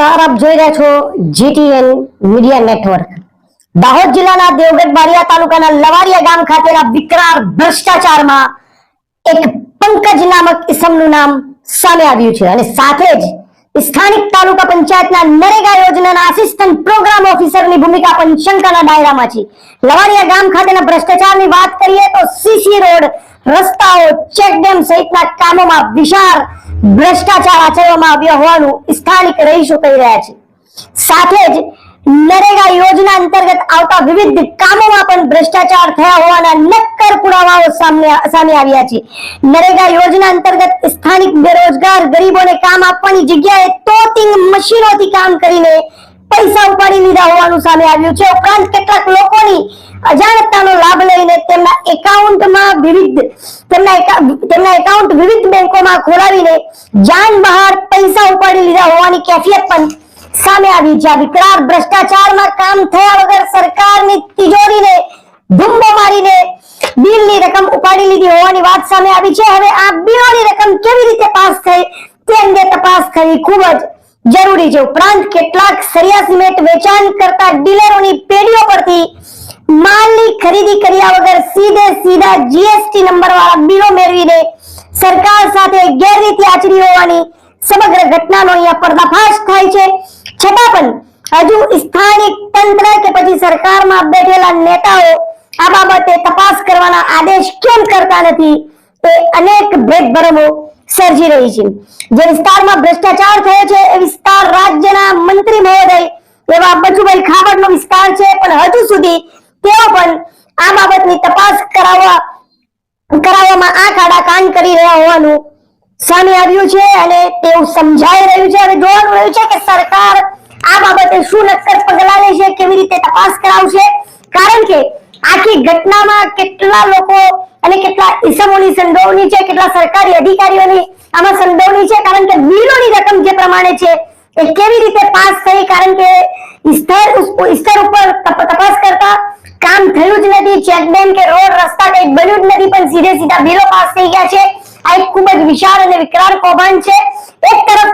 નમસ્કાર આપ જોઈ રહ્યા છો જીટીએન મીડિયા નેટવર્ક. દાહોદ જિલ્લાના દેવગઢ બારિયા તાલુકાના લવારિયા ગામ ખાતેના વિકરાળ ભ્રષ્ટાચારમાં એક પંકજ નામક ઇસમનું નામ સામે આવ્યું છે અને સાથે જ સ્થાનિક તાલુકા પંચાયતના નરેગા યોજનાના આસિસ્ટન્ટ પ્રોગ્રામ ઓફિસરની ભૂમિકા પણ શંકાના દાયરામાં છે. લવાડિયા ગામ ખાતેના ભ્રષ્ટાચારની વાત કરીએ તો સીસી રોડ, રસ્તાઓ ચેકડેમ સહિતના કામોમાં વિશાળ ભ્રષ્ટાચાર આચરવામાં આવ્યો હોવાનું સ્થાનિક રહીશો કહી રહ્યા છે. સાથે જ નરેગા યોજના અંતર્ગત આવતા વિવિધ પણ ભ્રષ્ટાચાર થયા હોવાના નક્કર પુરાવાઓ સામે આવ્યા છે. નરેગા યોજના અંતર્ગત સ્થાનિક બેરોજગાર ગરીબોને કામ આપવાની જગ્યાએ તોતિંગ મશીનોથી કામ કરીને પૈસા ઉપાડી લીધા હોવાનું સામે આવ્યું છે. ઉપરાંત કેટલાક લોકોની અજાણતાનો લાભ લઈને તેમના એકાઉન્ટમાં વિવિધ, તેમના તેમના એકાઉન્ટ વિવિધ બેંકોમાં ખોલાવીને જાન બહાર પૈસા ઉપાડી લીધા હોવાની કેફિયત પણ સામે આવી છે. વિકરાળ ભ્રષ્ટાચારમાં કામ થયા વગર સરકારની તિજોરીને ધુંબો મારીને બિલની રકમ ઉપાડી લીધી હોવાની વાત સામે આવી છે. હવે આ બિલોની રકમ કેવી રીતે પાસ થઈ તે અંગે તપાસ કરવી ખૂબ જ જરૂરી છે. ઉપરાંત કેટલાક સરિયા સિમેન્ટ વેચાણ કરતા ડીલરોની પેઢીઓ પરથી માલની ખરીદી કર્યા વગર સીધે સીધા જીએસટી નંબર વાળા બિલો મેળવીને સરકાર સાથે ગેરરીતિ આચરી હોવાની સમગ્ર ઘટનાનો અહીંયા પર્દાફાશ થાય છે. છતાં પણ હજુ સ્થાનિક તંત્ર કે પછી સરકારમાં બેઠેલા નેતાઓ આ બાબતે તપાસ કરવાના આદેશ કેમ કરતા નથી તે અનેક ભેદભરમો સર્જી રહી છે. જે વિસ્તારમાં ભ્રષ્ટાચાર થયો છે, એ વિસ્તાર રાજ્યના મંત્રી મહોદય એવા બચુભાઈ ખાબડનો વિસ્તાર છે, પણ હજુ સુધી તેઓ પણ આ બાબતની તપાસ કરાવવા, કરાવવામાં આ કાડા કાન કરી રહ્યા હોવાનું સામે આવ્યું છે અને તેવું સમજાઈ રહ્યું છે હવે જોવાનું રહ્યું છે કે સરકાર આ બાબતે શું નક્કર પગલા લેશે, કેવી રીતે તપાસ કરાવશે ઘટનામાં કેટલા લોકો અને કેટલા ઈસમોની સંડોવણી છે, કેટલા સરકારી અધિકારીઓની આમાં સંડોવણી છે? કારણ કે બિલોની રકમ જે પ્રમાણે છે, એ કેવી રીતે પાસ થઈ? કારણ કે સ્તર સ્તર ઉપર તપાસ કરતા કામ થયું જ નથી. ચેક કે રોડ, રસ્તા કઈ બન્યું જ નથી, પણ સીધે સીધા બિલો પાસ થઈ ગયા છે. આ એક ખૂબ જ વિશાળ અને વિકરાળ કૌભાંડ છે. એક તરફ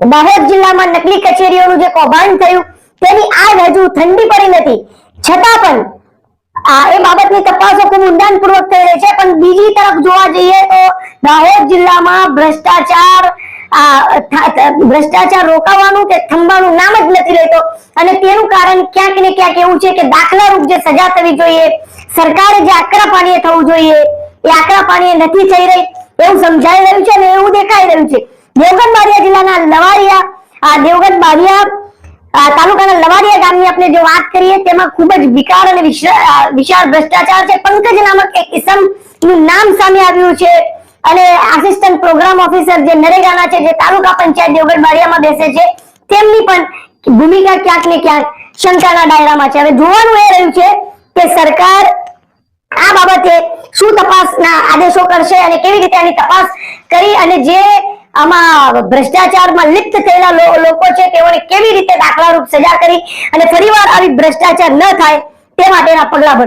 દાહોદ જિલ્લામાં નકલી કચેરીઓનું જે કૌભાંડ થયું, તેની આગ હજુ ઠંડી પડી નથી. છતાં પણ એ બાબતની ભ્રષ્ટાચાર રોકાવાનું કે થંભાનું નામ જ નથી લેતો અને તેનું કારણ ક્યાંક ને ક્યાંક એવું છે કે દાખલારૂપ જે સજા થવી જોઈએ, સરકારે જે આકરા પાણીએ થવું જોઈએ, એ આકરા પાણીએ નથી થઈ રહી. એવું સમજાઈ રહ્યું છે અને એવું દેખાઈ રહ્યું છે. દેવગઢ બારિયા જિલ્લાના લવાડિયા દેવગઢ બારિયા તાલુકાના ગામની આપણે જો વાત કરીએ તેમાં ખૂબ જ વિકાર અને વિશાળ ભ્રષ્ટાચાર છે. પંકજ નામક એક ઇસમનું નામ સામે આવ્યું છે અને આસિસ્ટન્ટ પ્રોગ્રામ ઓફિસર જે નરેગાના છે, જે તાલુકા પંચાયત દેવગઢ બારિયામાં બેસે છે, તેમની પણ ભૂમિકા ક્યાંક ને ક્યાંક શંકાના દાયરામાં છે. હવે જોવાનું એ રહ્યું છે કે સરકાર આ બાબતે શું તપાસના આદેશો કરશે અને કેવી રીતે આની તપાસ કરી અને જે આમાં ભ્રષ્ટાચારમાં લિપ્ત થયેલા લોકો છે તેઓને કેવી રીતે દાખલારૂપ સજા કરી અને ફરીવાર આવી ભ્રષ્ટાચાર ન થાય તે માટેના પગલા ભરશે